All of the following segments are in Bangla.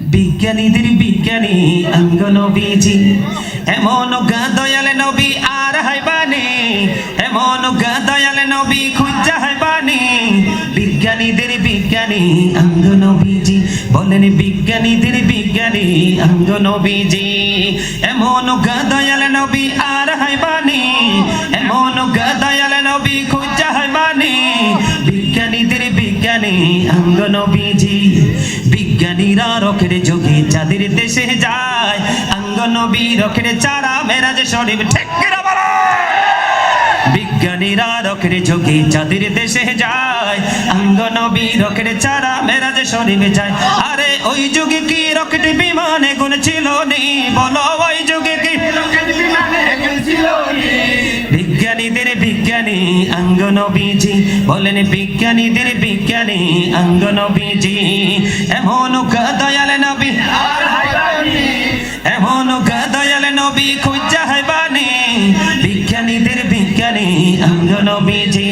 বিজ্ঞানীদের বিজ্ঞানী অঙ্গ নবীজি এমন গা দয়াল নবী আর হাইবানি এমন গা দয়াল নবী খুঁজা হাইবানি বিজ্ঞানীদের বিজ্ঞানী অঙ্গ নবীজি বলেন বিজ্ঞানীদের বিজ্ঞানী অঙ্গ নবীজি এমন গা দয়াল নবী আর হাইবানি এমন গা দয়াল নবী খুঁজা হাইবানি বিজ্ঞানীদের বিজ্ঞানী অঙ্গ নবীজি বিজ্ঞানীরা রকের যোগে চাঁদের দেশে যায় অঙ্গ নবী চারা মেরাজ শরীফ ঠেকেরা বিজ্ঞানীরা রকের যোগে চাঁদের দেশে যায় অঙ্গ নবী চারা মেরাজ শরীফ যায়। আরে, ওই যুগে কি রকেট বিমানে গুণ ছিল নি? বলো, ওই যুগে কি বিজ্ঞানীদের বিজ্ঞানী অঙ্গ নবীজি বলেন বিজ্ঞানীদের বিজ্ঞানী অঙ্গ নবীজি এমন দয়াল নবী। এমন দয়াল নবী খুঁজা হাইবানি বিজ্ঞানীদের বিজ্ঞানী অঙ্গ নবীজি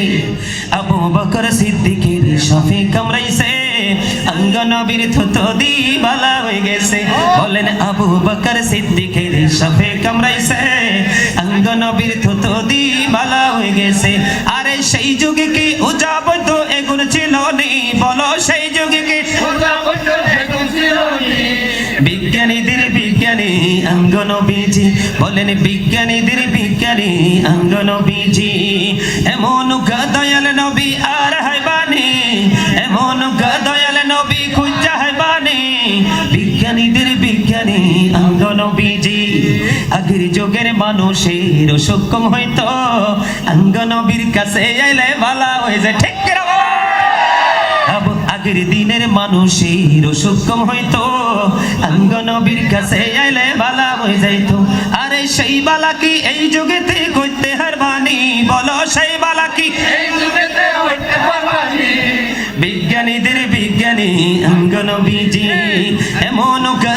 আবু বকর সিদ্দিকের শফি কামরাইছে। অঙ্গ নবীর থুত দি বালা হয়ে গেছে। বলেন আবু বকর সিদ্দিকের শফি কামরাইছে। অঙ্গ নবীর থুত দি বালা হয়ে গেছে। আরে সেই যুগে কি উজাব তো এগুন ছিল নি? বলো সেই যুগে কি বিজ্ঞানীদের বিজ্ঞানী অঙ্গ নবীজি বলেন, বিজ্ঞানীদের বিজ্ঞানী অঙ্গ নবীজি এমন গদয়াল নবী আর হাইবানি এমন গদয়াল নবী খুঁজা হাইবানি বিজ্ঞানীদের বিজ্ঞানী অঙ্গ নবীজি আগের যুগের মানুষের সক্ষম হইতো। অঙ্গ নবীর কাছে আইলে ভালা হয়ে যায়। ঠিক আগের দিনের মানুষের সক্ষম হইতো। অঙ্গ নবীর কাছে আইলে বালা হয়ে যাইতো। আরে সেই বালা কি এই যুগেতে করতে বাণী বলো সেই বালা কি বিজ্ঞানীদের বিজ্ঞানী অঙ্গ নবীজি এমন গা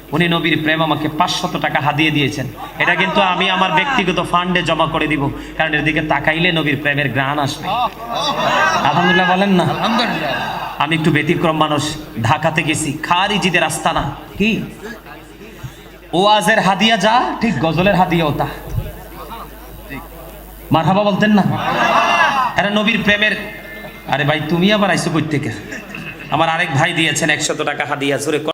উনি নবীর প্রেম আমাকে পাঁচশত টাকা হাদিয়ে দিয়েছেন। এটা কিন্তু আমি আমার ব্যক্তিগত ফান্ডে জমা করে দিব কারণ এর দিকে তাকাইলে নবীর প্রেমের গ্রাণ আসবে। আলহামদুলিল্লাহ বলেন না? আমি একটু ব্যতিক্রম মানুষ ঢাকাতে গেছি খারিজিদের আস্তানা কি? ওয়াজের হাদিয়া যা ঠিক গজলের হাদিয়াও তা মারহাবা বলতেন না? এরা নবীর প্রেমের আরে ভাই তুমি আবার আইসো কই থেকে? আমার আরেক ভাই দিয়েছেন একশত টাকা হাদিয়া জোরে